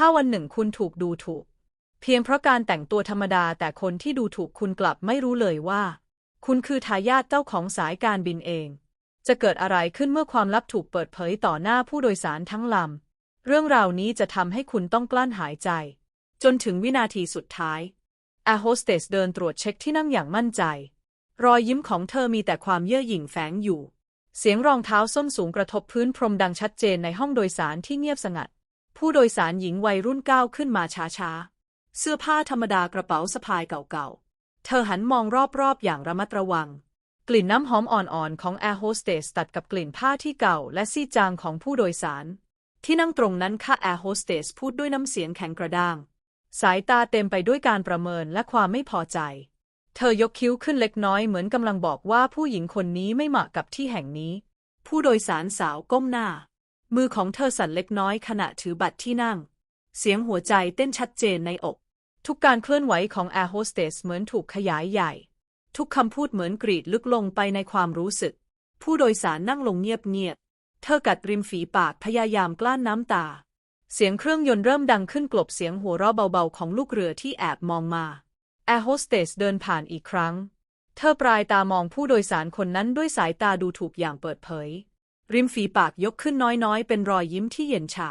ถ้าวันหนึ่งคุณถูกดูถูก เพียงเพราะการแต่งตัวธรรมดาแต่คนที่ดูถูกคุณกลับไม่รู้เลยว่า คุณคือทายาทเจ้าของสายการบินเอง จะเกิดอะไรขึ้นเมื่อความลับถูกเปิดเผยต่อหน้าผู้โดยสารทั้งลำ เรื่องราวนี้จะทำให้คุณต้องกลั้นหายใจ จนถึงวินาทีสุดท้ายแอร์โฮสเตสเดินตรวจเช็คที่นั่งอย่างมั่นใจ รอยยิ้มของเธอมีแต่ความเย่อหยิ่งแฝงอยู่ เสียงรองเท้าส้นสูงกระทบพื้นพรมดังชัดเจนในห้องโดยสารที่เงียบสงัด ผู้โดยสารหญิงวัยรุ่นก้าวขึ้นมาช้าๆ เสื้อผ้าธรรมดากระเป๋าสะพายเก่าๆ เธอหันมองรอบๆ อย่างระมัดระวัง กลิ่นน้ำหอมอ่อนๆ ของแอร์โฮสเตสตัดกับกลิ่นผ้าที่เก่าและซีจางของผู้โดยสาร ที่นั่งตรงนั้นค่ะแอร์โฮสเตสพูดด้วยน้ำเสียงแข็งกระด้าง สายตาเต็มไปด้วยการประเมินและความไม่พอใจ เธอยกคิ้วขึ้นเล็กน้อยเหมือนกำลังบอกว่าผู้หญิงคนนี้ไม่เหมาะกับที่แห่งนี้ ผู้โดยสารสาวก้มหน้า มือของเธอสั่นเล็กน้อยขณะถือบัตรที่นั่ง เสียงหัวใจเต้นชัดเจนในอก ทุกการเคลื่อนไหวของแอร์โฮสเตสเหมือนถูกขยายใหญ่ ทุกคำพูดเหมือนกรีดลึกลงไปในความรู้สึก ผู้โดยสารนั่งลงเงียบๆ เธอกัดริมฝีปากพยายามกลั้นน้ำตา เสียงเครื่องยนต์เริ่มดังขึ้นกลบเสียงหัวเราะเบาๆของลูกเรือที่แอบมองมาแอร์โฮสเตสเดินผ่านอีกครั้ง เธอปลายตามองผู้โดยสารคนนั้นด้วยสายตาดูถูกอย่างเปิดเผย ริมฝีปากยกขึ้นน้อยๆ เป็นรอยยิ้มที่เย็นชา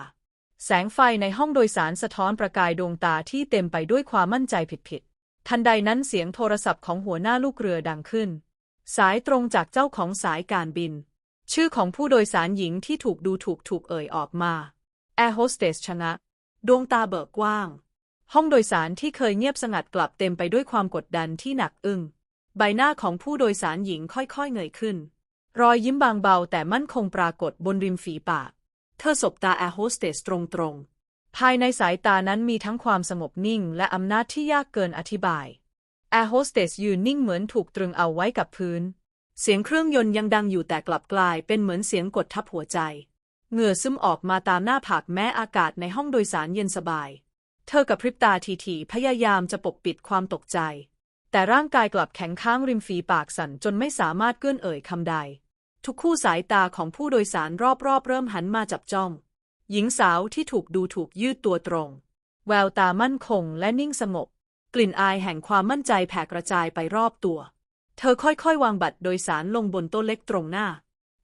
แสงไฟในห้องโดยสารสะท้อนประกายดวงตาที่เต็มไปด้วยความมั่นใจผิดๆ ทันใดนั้นเสียงโทรศัพท์ของหัวหน้าลูกเรือดังขึ้น สายตรงจากเจ้าของสายการบิน ชื่อของผู้โดยสารหญิงที่ถูกดูถูกถูกเอ่ยออกมาแอร์โฮสเตสชนะดวงตาเบิกกว้าง ห้องโดยสารที่เคยเงียบสงัดกลับเต็มไปด้วยความกดดันที่หนักอึ้งใบหน้าของผู้โดยสารหญิงค่อยๆเงยขึ้น รอยยิ้มบางเบาแต่มั่นคงปรากฏบนริมฝีปาก เธอสบตาแอร์โฮสเตสตรงๆ ภายในสายตานั้นมีทั้งความสงบนิ่งและอำนาจที่ยากเกินอธิบาย แอร์โฮสเตสยืนนิ่งเหมือนถูกตรึงเอาไว้กับพื้น เสียงเครื่องยนต์ยังดังอยู่แต่กลับกลายเป็นเหมือนเสียงกดทับหัวใจ เหงื่อซึมออกมาตามหน้าผากแม้อากาศในห้องโดยสารเย็นสบาย เธอกับพริบตาทีๆพยายามจะปกปิดความตกใจ แต่ร่างกายกลับแข็งค้างริมฝีปากสั่นจนไม่สามารถเกื้อนเอ่ยคำใด ทุกคู่สายตาของผู้โดยสารรอบๆ เริ่มหันมาจับจ้อง หญิงสาวที่ถูกดูถูกยืดตัวตรง แววตามั่นคงและนิ่งสงบ กลิ่นอายแห่งความมั่นใจแผ่กระจายไปรอบตัว เธอค่อยๆ วางบัตรโดยสารลงบนโต๊ะเล็กตรงหน้า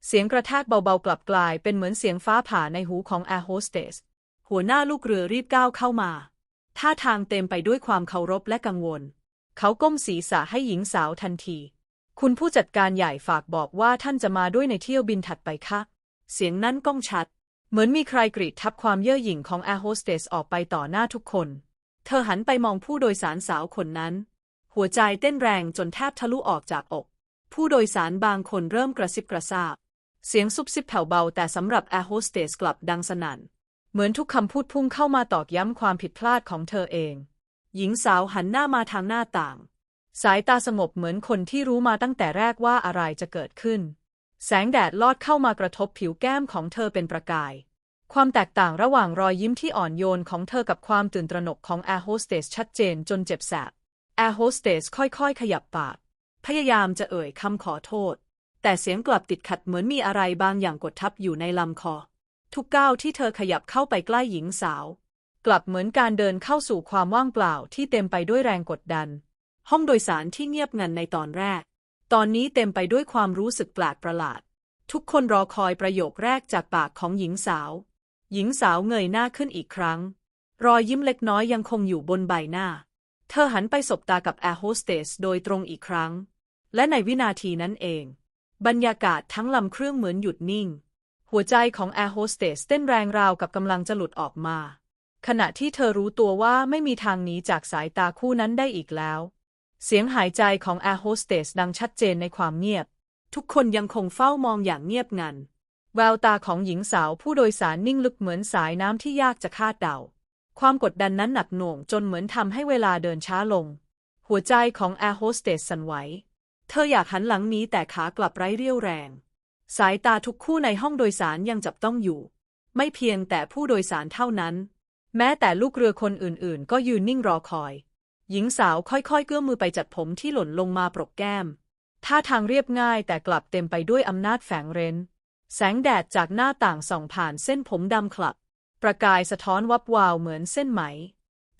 เสียงกระแทกเบาๆ กลับกลายเป็นเหมือนเสียงฟ้าผ่าในหูของแอร์โฮสเตส หัวหน้าลูกเรือรีบก้าวเข้ามา ท่าทางเต็มไปด้วยความเคารพและกังวล เขาก้มศีรษะให้หญิงสาวทันที คุณผู้จัดการใหญ่ฝากบอกว่าท่านจะมาด้วยในเที่ยวบินถัดไปคะเสียงนั้นก้องชัด เหมือนมีใครกรีดทับความเย่อหยิ่งของแอร์โฮสเตสออกไปต่อหน้าทุกคน เธอหันไปมองผู้โดยสารสาวคนนั้น หัวใจเต้นแรงจนแทบทะลุออกจากอก ผู้โดยสารบางคนเริ่มกระซิบกระซาบ เสียงซุบซิบแผ่วเบาแต่สำหรับแอร์โฮสเตสกลับดังสนั่น เหมือนทุกคำพูดพุ่งเข้ามาตอกย้ำความผิดพลาดของเธอเอง หญิงสาวหันหน้ามาทางหน้าต่าง สายตาสงบเหมือนคนที่รู้มาตั้งแต่แรกว่าอะไรจะเกิดขึ้น แสงแดดลอดเข้ามากระทบผิวแก้มของเธอเป็นประกาย ความแตกต่างระหว่างรอยยิ้มที่อ่อนโยนของเธอกับความตื่นตระหนกของแอร์โฮสเตสชัดเจนจนเจ็บแสบแอร์โฮสเตสค่อยๆ ขยับปาก พยายามจะเอ่ยคำขอโทษ แต่เสียงกลับติดขัดเหมือนมีอะไรบางอย่างกดทับอยู่ในลำคอ ทุกก้าวที่เธอขยับเข้าไปใกล้หญิงสาว กลับเหมือนการเดินเข้าสู่ความว่างเปล่าที่เต็มไปด้วยแรงกดดัน ห้องโดยสารที่เงียบงันในตอนแรก ตอนนี้เต็มไปด้วยความรู้สึกแปลกประหลาด ทุกคนรอคอยประโยคแรกจากปากของหญิงสาว หญิงสาวเงยหน้าขึ้นอีกครั้ง รอยยิ้มเล็กน้อยยังคงอยู่บนใบหน้า เธอหันไปสบตากับแอร์โฮสเตสโดยตรงอีกครั้ง และในวินาทีนั้นเอง บรรยากาศทั้งลำเครื่องเหมือนหยุดนิ่ง หัวใจของแอร์โฮสเตสเต้นแรงราวกับกำลังจะหลุดออกมา ขณะที่เธอรู้ตัวว่าไม่มีทางหนีจากสายตาคู่นั้นได้อีกแล้ว เสียงหายใจของแอร์โฮสเตสดังชัดเจนในความเงียบ ทุกคนยังคงเฝ้ามองอย่างเงียบงัน แววตาของหญิงสาวผู้โดยสารนิ่งลึกเหมือนสายน้ำที่ยากจะคาดเดา ความกดดันนั้นหนักหน่วงจนเหมือนทำให้เวลาเดินช้าลง หัวใจของแอร์โฮสเตสสั่นไหว เธออยากหันหลังหนี้แต่ขากลับไร้เรี่ยวแรง สายตาทุกคู่ในห้องโดยสารยังจับต้องอยู่ ไม่เพียงแต่ผู้โดยสารเท่านั้น แม้แต่ลูกเรือคนอื่นๆ ก็ยืนนิ่งรอคอย หญิงสาวค่อยๆเกื้อมมือไปจัดผมที่หล่นลงมาปรกแก้ม ท่าทางเรียบง่ายแต่กลับเต็มไปด้วยอำนาจแฝงเร้น แสงแดดจากหน้าต่างส่องผ่านเส้นผมดำคลับ ประกายสะท้อนวับวาวเหมือนเส้นไหม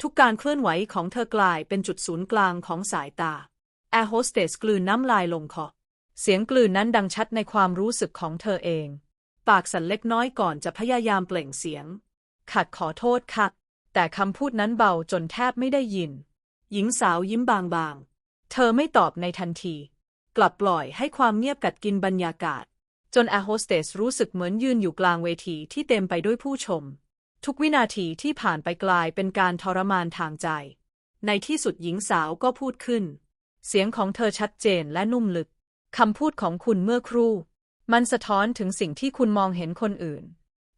ทุกการเคลื่อนไหวของเธอกลายเป็นจุดศูนย์กลางของสายตา แอร์โฮสเตสกลืนน้ำลายลงคอ เสียงกลืนนั้นดังชัดในความรู้สึกของเธอเอง ปากสั่นเล็กน้อยก่อนจะพยายามเปล่งเสียง ขัดขอโทษค่ะ แต่คำพูดนั้นเบาจนแทบไม่ได้ยิน หญิงสาวยิ้มบางๆ เธอไม่ตอบในทันที กลับปล่อยให้ความเงียบกัดกินบรรยากาศ จนแอร์โฮสเตสรู้สึกเหมือนยืนอยู่กลางเวทีที่เต็มไปด้วยผู้ชม ทุกวินาทีที่ผ่านไปกลายเป็นการทรมานทางใจ ในที่สุดหญิงสาวก็พูดขึ้น เสียงของเธอชัดเจนและนุ่มลึกคำพูดของคุณเมื่อครู่ มันสะท้อนถึงสิ่งที่คุณมองเห็นคนอื่น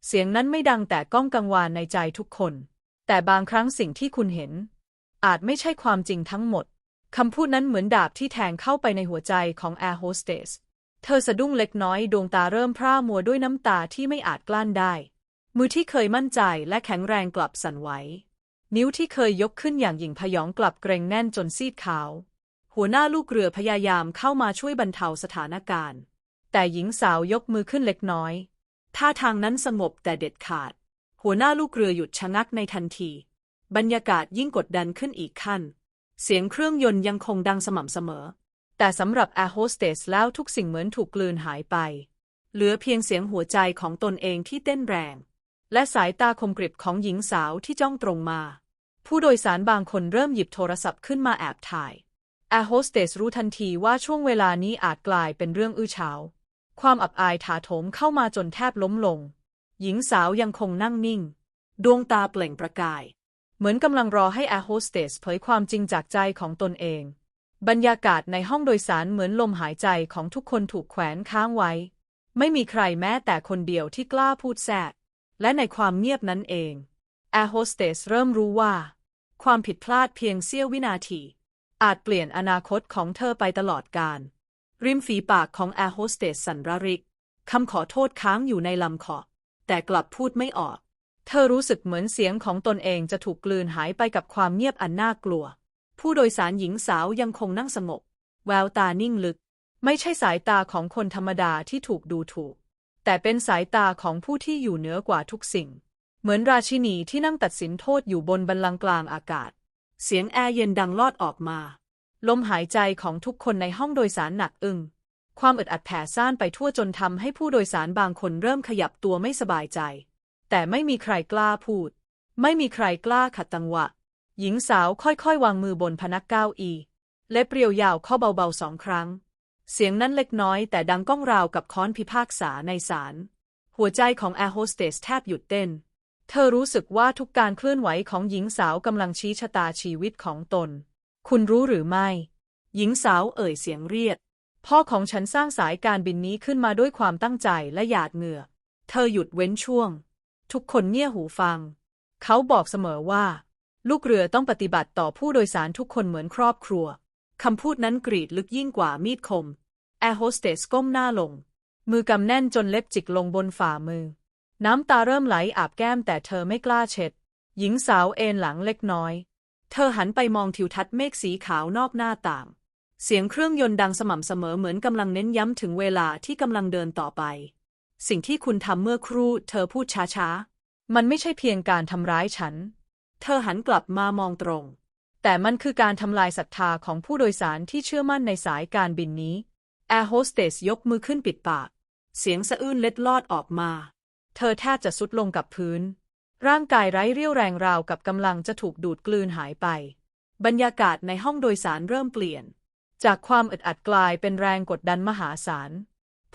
เสียงนั้นไม่ดังแต่ก้องกังวานในใจทุกคน แต่บางครั้งสิ่งที่คุณเห็น อาจไม่ใช่ความจริงทั้งหมด คำพูดนั้นเหมือนดาบที่แทงเข้าไปในหัวใจของแอร์โฮสเตส เธอสะดุ้งเล็กน้อยดวงตาเริ่มพร่ามัวด้วยน้ำตาที่ไม่อาจกลั้นได้ มือที่เคยมั่นใจและแข็งแรงกลับสั่นไหว นิ้วที่เคยยกขึ้นอย่างหยิ่งพยองกลับเกรงแน่นจนซีดขาว หัวหน้าลูกเรือพยายามเข้ามาช่วยบรรเทาสถานการณ์ แต่หญิงสาวยกมือขึ้นเล็กน้อย ท่าทางนั้นสงบแต่เด็ดขาด หัวหน้าลูกเรือหยุดชะงักในทันที บรรยากาศยิ่งกดดันขึ้นอีกขั้น เสียงเครื่องยนต์ยังคงดังสม่ำเสมอ แต่สำหรับแอร์โฮสเตสแล้วทุกสิ่งเหมือนถูกกลืนหายไป เหลือเพียงเสียงหัวใจของตนเองที่เต้นแรง และสายตาคมกริบของหญิงสาวที่จ้องตรงมา ผู้โดยสารบางคนเริ่มหยิบโทรศัพท์ขึ้นมาแอบถ่ายแอร์โฮสเตสรู้ทันทีว่าช่วงเวลานี้อาจกลายเป็นเรื่องอื้อฉาวความอับอายถาโถมเข้ามาจนแทบล้มลง หญิงสาวยังคงนั่งนิ่ง ดวงตาเปล่งประกาย เหมือนกำลังรอให้แอร์โฮสเตสเผยความจริงจากใจของตนเอง บรรยากาศในห้องโดยสารเหมือนลมหายใจของทุกคนถูกแขวนค้างไว้ ไม่มีใครแม้แต่คนเดียวที่กล้าพูดแทรกและในความเงียบนั้นเองแอร์โฮสเตสเริ่มรู้ว่า ความผิดพลาดเพียงเสี้ยววินาที อาจเปลี่ยนอนาคตของเธอไปตลอดกาลริมฝีปากของแอร์โฮสเตสสันระริก คำขอโทษค้างอยู่ในลำคอแต่กลับพูดไม่ออก เธอรู้สึกเหมือนเสียงของตนเองจะถูกกลืนหายไปกับความเงียบอันน่ากลัว ผู้โดยสารหญิงสาวยังคงนั่งสงบแววตานิ่งลึก ไม่ใช่สายตาของคนธรรมดาที่ถูกดูถูก แต่เป็นสายตาของผู้ที่อยู่เหนือกว่าทุกสิ่ง เหมือนราชินีที่นั่งตัดสินโทษอยู่บนบัลลังก์กลางอากาศ เสียงแอร์เย็นดังลอดออกมา ลมหายใจของทุกคนในห้องโดยสารหนักอึ้งความอึดอัดแผ่ซ่านไปทั่วจนทำให้ผู้โดยสารบางคนเริ่มขยับตัวไม่สบายใจ แต่ไม่มีใครกล้าพูด ไม่มีใครกล้าขัดตังหวะ หญิงสาวค่อยๆ วางมือบนพนักเก้าอี้และเปรียวยาวเข้าเบาๆสองครั้ง เสียงนั้นเล็กน้อยแต่ดังก้องราวกับค้อนพิพากษาในศาล หัวใจของแอร์โฮสเตสแทบหยุดเต้น เธอรู้สึกว่าทุกการเคลื่อนไหวของหญิงสาวกำลังชี้ชะตาชีวิตของตน คุณรู้หรือไม่ หญิงสาวเอ่ยเสียงเรียดพ่อของฉันสร้างสายการบินนี้ขึ้นมาด้วยความตั้งใจและหยาดเหงื่อ เธอหยุดเว้นช่วง ทุกคนเงี่ยหูฟัง เขาบอกเสมอว่า ลูกเรือต้องปฏิบัติต่อผู้โดยสารทุกคนเหมือนครอบครัว คำพูดนั้นกรีดลึกยิ่งกว่ามีดคม แอร์โฮสเตสก้มหน้าลง มือกำแน่นจนเล็บจิกลงบนฝ่ามือ น้ำตาเริ่มไหลอาบแก้มแต่เธอไม่กล้าเช็ด หญิงสาวเอนหลังเล็กน้อย เธอหันไปมองทิวทัศน์เมฆสีขาวนอกหน้าต่างเสียงเครื่องยนต์ดังสม่ำเสมอเหมือนกำลังเน้นย้ำถึงเวลาที่กำลังเดินต่อไป สิ่งที่คุณทำเมื่อครู่เธอพูดช้าๆ มันไม่ใช่เพียงการทำร้ายฉัน เธอหันกลับมามองตรง แต่มันคือการทำลายศรัทธาของผู้โดยสารที่เชื่อมั่นในสายการบินนี้แอร์โฮสเตสยกมือขึ้นปิดปาก เสียงสะอื้นเล็ดลอดออกมา เธอแทบจะสุดลงกับพื้น ร่างกายไร้เรี่ยวแรงราวกับกำลังจะถูกดูดกลืนหายไป บรรยากาศในห้องโดยสารเริ่มเปลี่ยน จากความอึดอัดกลายเป็นแรงกดดันมหาศาล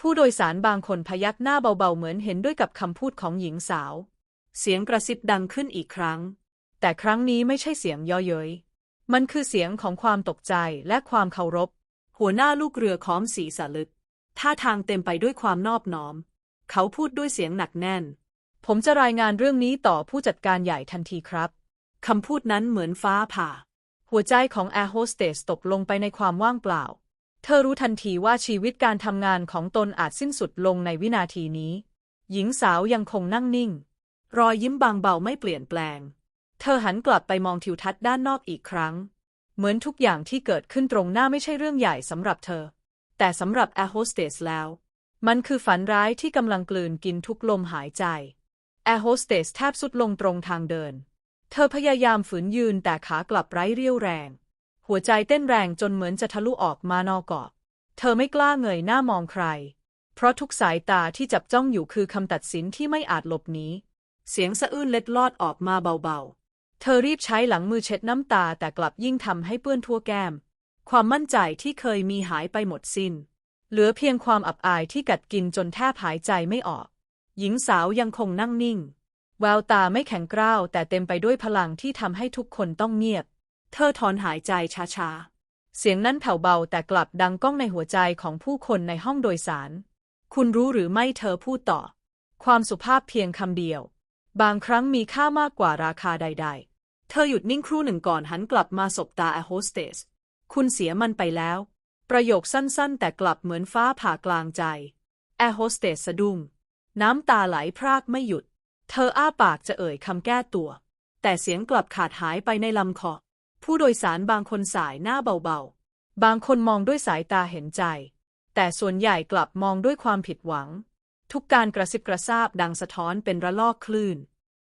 ผู้โดยสารบางคนพยักหน้าเบาๆเหมือนเห็นด้วยกับคำพูดของหญิงสาว เสียงกระซิบดังขึ้นอีกครั้ง แต่ครั้งนี้ไม่ใช่เสียงย่อเย้ยมันคือเสียงของความตกใจและความเคารพ หัวหน้าลูกเรือค้อมสีสลึก ท่าทางเต็มไปด้วยความนอบน้อม เขาพูดด้วยเสียงหนักแน่น ผมจะรายงานเรื่องนี้ต่อผู้จัดการใหญ่ทันทีครับคำพูดนั้นเหมือนฟ้าผ่า หัวใจของแอร์โฮสเตสตกลงไปในความว่างเปล่า เธอรู้ทันทีว่าชีวิตการทำงานของตนอาจสิ้นสุดลงในวินาทีนี้ หญิงสาวยังคงนั่งนิ่ง รอยยิ้มบางเบาไม่เปลี่ยนแปลง เธอหันกลับไปมองทิวทัศน์ด้านนอกอีกครั้ง เหมือนทุกอย่างที่เกิดขึ้นตรงหน้าไม่ใช่เรื่องใหญ่สำหรับเธอ แต่สำหรับแอร์โฮสเตสแล้ว มันคือฝันร้ายที่กำลังกลืนกินทุกลมหายใจแอร์โฮสเตสแทบสุดลงตรงทางเดิน เธอพยายามฝืนยืนแต่ขากลับไร้เรี่ยวแรง หัวใจเต้นแรงจนเหมือนจะทะลุออกมานอกเกาะเธอไม่กล้าเงยหน้ามองใคร เพราะทุกสายตาที่จับจ้องอยู่คือคำตัดสินที่ไม่อาจหลบหนีเสียงสะอื้นเล็ดลอดออกมาเบาๆ เธอรีบใช้หลังมือเช็ดน้ำตาแต่กลับยิ่งทำให้เปื้อนทั่วแก้ม ความมั่นใจที่เคยมีหายไปหมดสิน้น เหลือเพียงความอับอายที่กัดกินจนแทบหายใจไม่ออก หญิงสาวยังคงนั่งนิ่ง แววตาไม่แข็งกร้าวแต่เต็มไปด้วยพลังที่ทำให้ทุกคนต้องเงียบ เธอถอนหายใจช้าๆ เสียงนั้นแผ่วเบาแต่กลับดังก้องในหัวใจของผู้คนในห้องโดยสาร คุณรู้หรือไม่เธอพูดต่อ ความสุภาพเพียงคำเดียว บางครั้งมีค่ามากกว่าราคาใด ๆ เธอหยุดนิ่งครู่หนึ่งก่อนหันกลับมาสบตาแอร์โฮสเตส คุณเสียมันไปแล้ว ประโยคสั้นๆ แต่กลับเหมือนฟ้าผ่ากลางใจ แอร์โฮสเตสสะดุ้ง น้ำตาไหลพรากไม่หยุด เธออ้าปากจะเอ่ยคำแก้ตัว แต่เสียงกลับขาดหายไปในลำคอ ผู้โดยสารบางคนสายหน้าเบาๆ บางคนมองด้วยสายตาเห็นใจ แต่ส่วนใหญ่กลับมองด้วยความผิดหวัง ทุกการกระซิบกระซาบดังสะท้อนเป็นระลอกคลื่น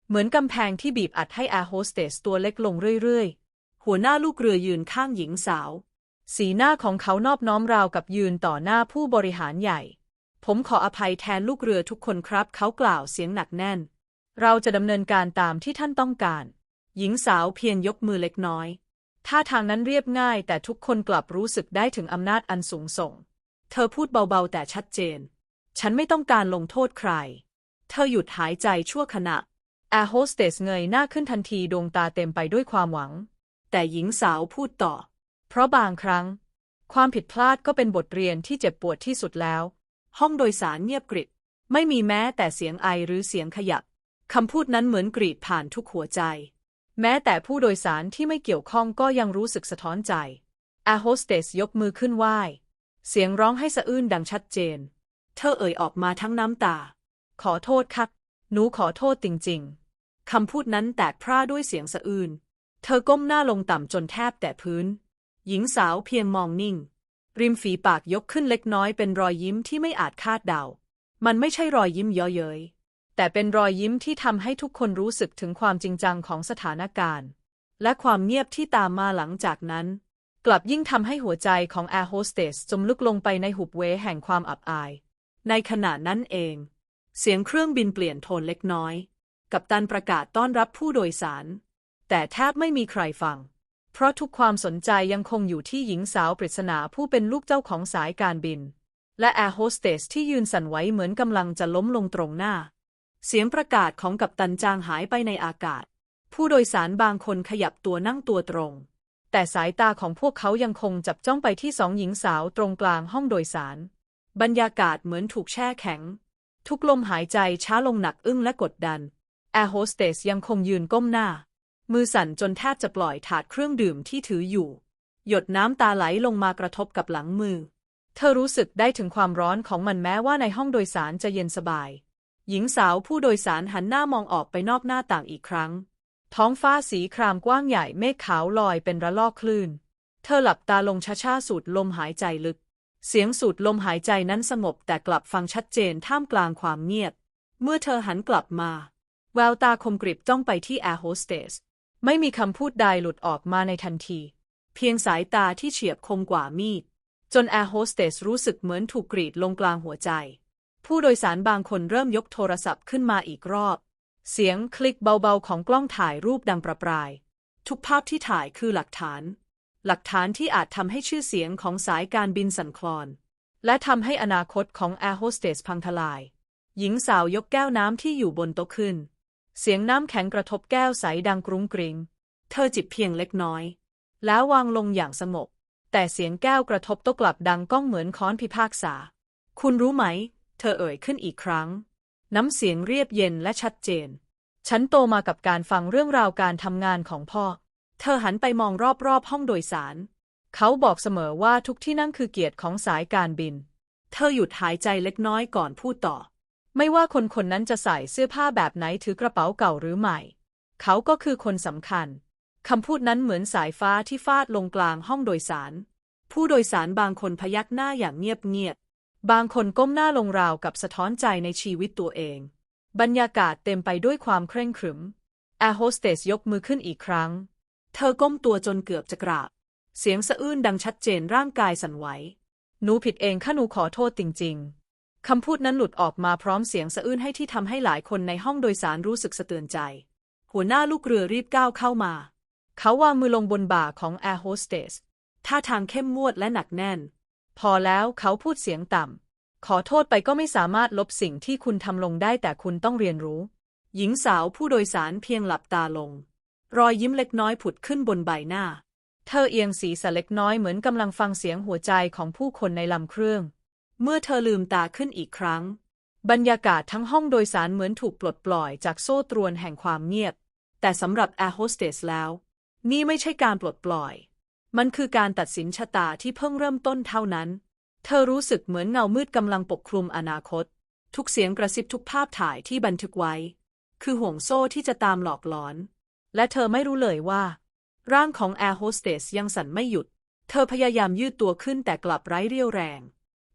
เหมือนกำแพงที่บีบอัดให้แอร์โฮสเตสตัวเล็กลงเรื่อยๆ หัวหน้าลูกเรือยืนข้างหญิงสาว สีหน้าของเขานอบน้อมราวกับยืนต่อหน้าผู้บริหารใหญ่ ผมขออภัยแทนลูกเรือทุกคนครับเขากล่าวเสียงหนักแน่น เราจะดำเนินการตามที่ท่านต้องการ หญิงสาวเพียงยกมือเล็กน้อย ท่าทางนั้นเรียบง่ายแต่ทุกคนกลับรู้สึกได้ถึงอำนาจอันสูงส่ง เธอพูดเบาๆแต่ชัดเจน ฉันไม่ต้องการลงโทษใคร เธอหยุดหายใจชั่วขณะแอร์โฮสเตสเงยหน้าขึ้นทันทีดวงตาเต็มไปด้วยความหวัง แต่หญิงสาวพูดต่อ เพราะบางครั้ง ความผิดพลาดก็เป็นบทเรียนที่เจ็บปวดที่สุดแล้ว ห้องโดยสารเงียบกริบ ไม่มีแม้แต่เสียงไอหรือเสียงขยับคำพูดนั้นเหมือนกรีดผ่านทุกหัวใจ แม้แต่ผู้โดยสารที่ไม่เกี่ยวข้องก็ยังรู้สึกสะท้อนใจแอร์โฮสเตสยกมือขึ้นไหว้ เสียงร้องให้สะอื้นดังชัดเจน เธอเอ่ยออกมาทั้งน้ำตา ขอโทษครับ หนูขอโทษจริงๆ คำพูดนั้นแตกพร่าด้วยเสียงสะอื้น เธอก้มหน้าลงต่ำจนแทบแตะพื้น หญิงสาวเพียงมองนิ่ง ริมฝีปากยกขึ้นเล็กน้อยเป็นรอยยิ้มที่ไม่อาจคาดเดา มันไม่ใช่รอยยิ้มเยาะเย้ย แต่เป็นรอยยิ้มที่ทำให้ทุกคนรู้สึกถึงความจริงจังของสถานการณ์ และความเงียบที่ตามมาหลังจากนั้น กลับยิ่งทำให้หัวใจของแอร์โฮสเตสจมลึกลงไปในหุบเหวแห่งความอับอาย ในขณะนั้นเอง เสียงเครื่องบินเปลี่ยนโทนเล็กน้อย กับตันประกาศต้อนรับผู้โดยสาร แต่แทบไม่มีใครฟัง เพราะทุกความสนใจยังคงอยู่ที่หญิงสาวปริศนาผู้เป็นลูกเจ้าของสายการบิน และแอร์โฮสเตสที่ยืนสั่นไหวเหมือนกำลังจะล้มลงตรงหน้า เสียงประกาศของกัปตันจางหายไปในอากาศ ผู้โดยสารบางคนขยับตัวนั่งตัวตรง แต่สายตาของพวกเขายังคงจับจ้องไปที่สองหญิงสาวตรงกลางห้องโดยสาร บรรยากาศเหมือนถูกแช่แข็ง ทุกลมหายใจช้าลงหนักอึ้งและกดดัน แอร์โฮสเตสยังคงยืนก้มหน้า มือสั่นจนแทบจะปล่อยถาดเครื่องดื่มที่ถืออยู่ หยดน้ำตาไหลลงมากระทบกับหลังมือ เธอรู้สึกได้ถึงความร้อนของมันแม้ว่าในห้องโดยสารจะเย็นสบาย หญิงสาวผู้โดยสารหันหน้ามองออกไปนอกหน้าต่างอีกครั้ง ท้องฟ้าสีครามกว้างใหญ่เมฆขาวลอยเป็นระลอกคลื่น เธอหลับตาลงช้าๆสูดลมหายใจลึก เสียงสูดลมหายใจนั้นสงบแต่กลับฟังชัดเจนท่ามกลางความเงียบ เมื่อเธอหันกลับมา แววตาคมกริบจ้องไปที่แอร์โฮสเตสไม่มีคำพูดใดหลุดออกมาในทันที เพียงสายตาที่เฉียบคมกว่ามีด จนแอร์โฮสเตสรู้สึกเหมือนถูกกรีดลงกลางหัวใจ ผู้โดยสารบางคนเริ่มยกโทรศัพท์ขึ้นมาอีกรอบ เสียงคลิกเบาๆของกล้องถ่ายรูปดังประปราย ทุกภาพที่ถ่ายคือหลักฐาน หลักฐานที่อาจทำให้ชื่อเสียงของสายการบินสั่นคลอน และทำให้อนาคตของแอร์โฮสเตสพังทลาย หญิงสาวยกแก้วน้ำที่อยู่บนโต๊ะขึ้น เสียงน้ำแข็งกระทบแก้วใสดังกรุ้งกริงเธอจิบเพียงเล็กน้อย แล้ววางลงอย่างสงบแต่เสียงแก้วกระทบโต๊ะกลับดังก้องเหมือนค้อนพิพากษา คุณรู้ไหม เธอเอ่ยขึ้นอีกครั้ง น้ำเสียงเรียบเย็นและชัดเจน ฉันโตมากับการฟังเรื่องราวการทำงานของพ่อ เธอหันไปมองรอบๆ ห้องโดยสาร เขาบอกเสมอว่าทุกที่นั่งคือเกียรติของสายการบิน เธอหยุดหายใจเล็กน้อยก่อนพูดต่อ ไม่ว่าคนคนนั้นจะใส่เสื้อผ้าแบบไหนถือกระเป๋าเก่าหรือใหม่ เขาก็คือคนสำคัญคำพูดนั้นเหมือนสายฟ้าที่ฟาดลงกลางห้องโดยสาร ผู้โดยสารบางคนพยักหน้าอย่างเงียบๆ บางคนก้มหน้าลงราวกับสะท้อนใจในชีวิตตัวเอง บรรยากาศเต็มไปด้วยความเคร่งขรึมแอร์โฮสเตสยกมือขึ้นอีกครั้ง เธอก้มตัวจนเกือบจะกราบ เสียงสะอื้นดังชัดเจนร่างกายสั่นไหว หนูผิดเองค่ะหนูขอโทษจริง ๆ คำพูดนั้นหลุดออกมาพร้อมเสียงสะอื้นให้ที่ทำให้หลายคนในห้องโดยสารรู้สึกสะเตือนใจ หัวหน้าลูกเรือรีบก้าวเข้ามา เขาวางมือลงบนบ่าของแอร์โฮสเตสท่าทางเข้มงวดและหนักแน่น พอแล้วเขาพูดเสียงต่ำ ขอโทษไปก็ไม่สามารถลบสิ่งที่คุณทำลงได้แต่คุณต้องเรียนรู้ หญิงสาวผู้โดยสารเพียงหลับตาลง รอยยิ้มเล็กน้อยผุดขึ้นบนใบหน้า เธอเอียงศีรษะเล็กน้อยเหมือนกำลังฟังเสียงหัวใจของผู้คนในลำเครื่อง เมื่อเธอลืมตาขึ้นอีกครั้ง บรรยากาศทั้งห้องโดยสารเหมือนถูกปลดปล่อยจากโซ่ตรวนแห่งความเงียบ แต่สำหรับแอร์โฮสเตสแล้ว นี่ไม่ใช่การปลดปล่อย มันคือการตัดสินชะตาที่เพิ่งเริ่มต้นเท่านั้น เธอรู้สึกเหมือนเงามืดกำลังปกคลุมอนาคต ทุกเสียงกระซิบทุกภาพถ่ายที่บันทึกไว้ คือห่วงโซ่ที่จะตามหลอกหลอน และเธอไม่รู้เลยว่า ร่างของแอร์โฮสเตสยังสั่นไม่หยุด เธอพยายามยืดตัวขึ้นแต่กลับไร้เรี่ยวแรง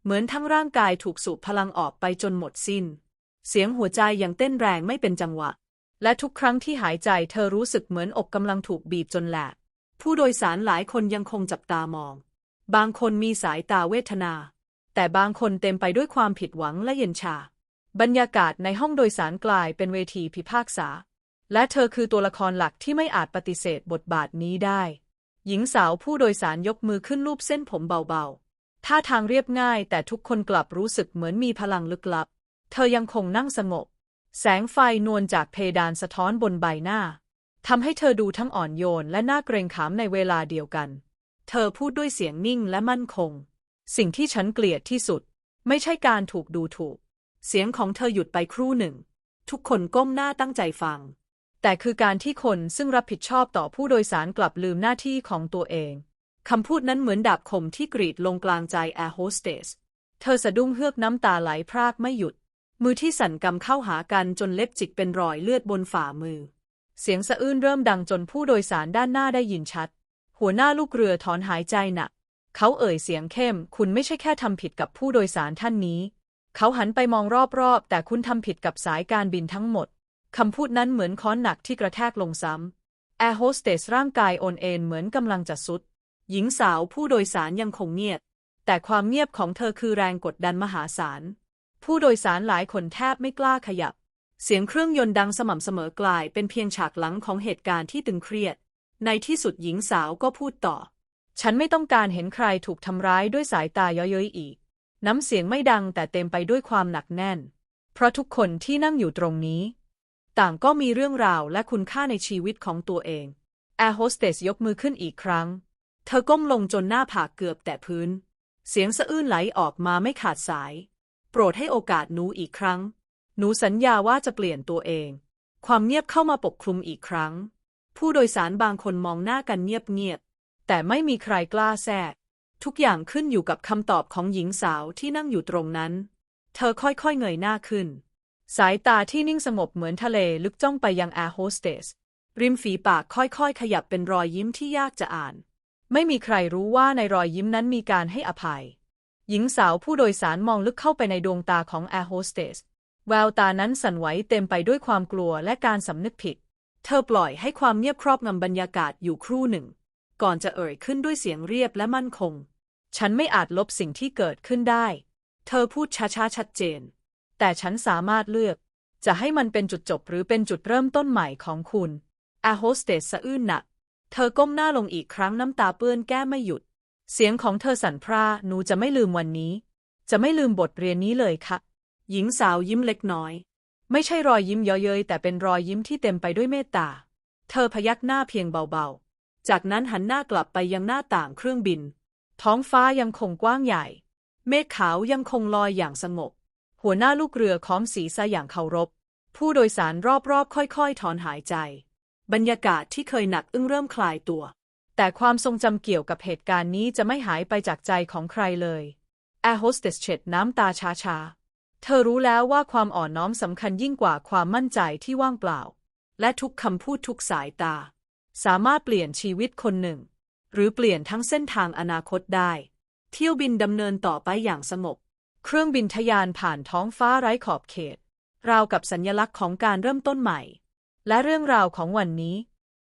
เหมือนทั้งร่างกายถูกสูบพลังออกไปจนหมดสิ้น เสียงหัวใจยังเต้นแรงไม่เป็นจังหวะ และทุกครั้งที่หายใจเธอรู้สึกเหมือนอกกำลังถูกบีบจนแหลก ผู้โดยสารหลายคนยังคงจับตามอง บางคนมีสายตาเวทนา แต่บางคนเต็มไปด้วยความผิดหวังและเย็นชา บรรยากาศในห้องโดยสารกลายเป็นเวทีพิพากษา และเธอคือตัวละครหลักที่ไม่อาจปฏิเสธบทบาทนี้ได้ หญิงสาวผู้โดยสารยกมือขึ้นลูบเส้นผมเบาๆ ท่าทางเรียบง่ายแต่ทุกคนกลับรู้สึกเหมือนมีพลังลึกลับ เธอยังคงนั่งสงบ แสงไฟนวลจากเพดานสะท้อนบนใบหน้า ทำให้เธอดูทั้งอ่อนโยนและน่าเกรงขามในเวลาเดียวกัน เธอพูดด้วยเสียงนิ่งและมั่นคง สิ่งที่ฉันเกลียดที่สุด ไม่ใช่การถูกดูถูก เสียงของเธอหยุดไปครู่หนึ่ง ทุกคนก้มหน้าตั้งใจฟัง แต่คือการที่คนซึ่งรับผิดชอบต่อผู้โดยสารกลับลืมหน้าที่ของตัวเองคำพูดนั้นเหมือนดาบคมที่กรีดลงกลางใจแอร์โฮสเตส เธอสะดุ้งเฮือกน้ำตาไหลพรากไม่หยุด มือที่สั่นกำเข้าหากันจนเล็บจิกเป็นรอยเลือดบนฝ่ามือ เสียงสะอื้นเริ่มดังจนผู้โดยสารด้านหน้าได้ยินชัด หัวหน้าลูกเรือถอนหายใจหนัก เขาเอ่ยเสียงเข้ม คุณไม่ใช่แค่ทำผิดกับผู้โดยสารท่านนี้ เขาหันไปมองรอบๆ แต่คุณทำผิดกับสายการบินทั้งหมด คำพูดนั้นเหมือนค้อนหนักที่กระแทกลงซ้ำแอร์โฮสเตสร่างกายโอนเอ็นเหมือนกำลังจะสุด หญิงสาวผู้โดยสารยังคงเงียบ แต่ความเงียบของเธอคือแรงกดดันมหาศาล ผู้โดยสารหลายคนแทบไม่กล้าขยับ เสียงเครื่องยนต์ดังสม่ำเสมอกลายเป็นเพียงฉากหลังของเหตุการณ์ที่ตึงเครียด ในที่สุดหญิงสาวก็พูดต่อ ฉันไม่ต้องการเห็นใครถูกทำร้ายด้วยสายตาเย้ยเย้ยอีก น้ำเสียงไม่ดังแต่เต็มไปด้วยความหนักแน่น เพราะทุกคนที่นั่งอยู่ตรงนี้ ต่างก็มีเรื่องราวและคุณค่าในชีวิตของตัวเองแอร์โฮสเตสยกมือขึ้นอีกครั้ง เธอก้มลงจนหน้าผากเกือบแตะพื้น เสียงสะอื้นไหลออกมาไม่ขาดสาย โปรดให้โอกาสหนูอีกครั้ง หนูสัญญาว่าจะเปลี่ยนตัวเอง ความเงียบเข้ามาปกคลุมอีกครั้ง ผู้โดยสารบางคนมองหน้ากันเงียบๆ แต่ไม่มีใครกล้าแทรก ทุกอย่างขึ้นอยู่กับคำตอบของหญิงสาวที่นั่งอยู่ตรงนั้น เธอค่อยๆเงยหน้าขึ้น สายตาที่นิ่งสงบเหมือนทะเลลึกจ้องไปยังแอร์โฮสเตส ริมฝีปากค่อยๆ ขยับเป็นรอยยิ้มที่ยากจะอ่าน ไม่มีใครรู้ว่าในรอยยิ้มนั้นมีการให้อภัย หญิงสาวผู้โดยสารมองลึกเข้าไปในดวงตาของแอร์โฮสเตส แววตานั้นสั่นไหวเต็มไปด้วยความกลัวและการสำนึกผิด เธอปล่อยให้ความเงียบครอบงำบรรยากาศอยู่ครู่หนึ่ง ก่อนจะเอ่ยขึ้นด้วยเสียงเรียบและมั่นคง ฉันไม่อาจลบสิ่งที่เกิดขึ้นได้ เธอพูดช้าๆชัดเจน แต่ฉันสามารถเลือก จะให้มันเป็นจุดจบหรือเป็นจุดเริ่มต้นใหม่ของคุณอร์โฮสเตสสะอื้นหนัก เธอก้มหน้าลงอีกครั้งน้ำตาเปื้อนแก้ไม่หยุด เสียงของเธอสั่นพร่าหนูจะไม่ลืมวันนี้ จะไม่ลืมบทเรียนนี้เลยค่ะ หญิงสาวยิ้มเล็กน้อย ไม่ใช่รอยยิ้มเยาะเย้ยแต่เป็นรอยยิ้มที่เต็มไปด้วยเมตตา เธอพยักหน้าเพียงเบาๆ จากนั้นหันหน้ากลับไปยังหน้าต่างเครื่องบิน ท้องฟ้ายังคงกว้างใหญ่ เมฆขาวยังคงลอยอย่างสงบ หัวหน้าลูกเรือค้อมศีรษะอย่างเคารพ ผู้โดยสารรอบๆ ค่อยๆ ถอนหายใจ บรรยากาศที่เคยหนักอึ้งเริ่มคลายตัว แต่ความทรงจำเกี่ยวกับเหตุการณ์นี้จะไม่หายไปจากใจของใครเลยแอร์โฮสเตสเช็ดน้ำตาช้าๆ เธอรู้แล้วว่าความอ่อนน้อมสำคัญยิ่งกว่าความมั่นใจที่ว่างเปล่า และทุกคำพูดทุกสายตา สามารถเปลี่ยนชีวิตคนหนึ่ง หรือเปลี่ยนทั้งเส้นทางอนาคตได้ เที่ยวบินดำเนินต่อไปอย่างสงบเครื่องบินทะยานผ่านท้องฟ้าไร้ขอบเขต ราวกับสัญลักษณ์ของการเริ่มต้นใหม่ และเรื่องราวของวันนี้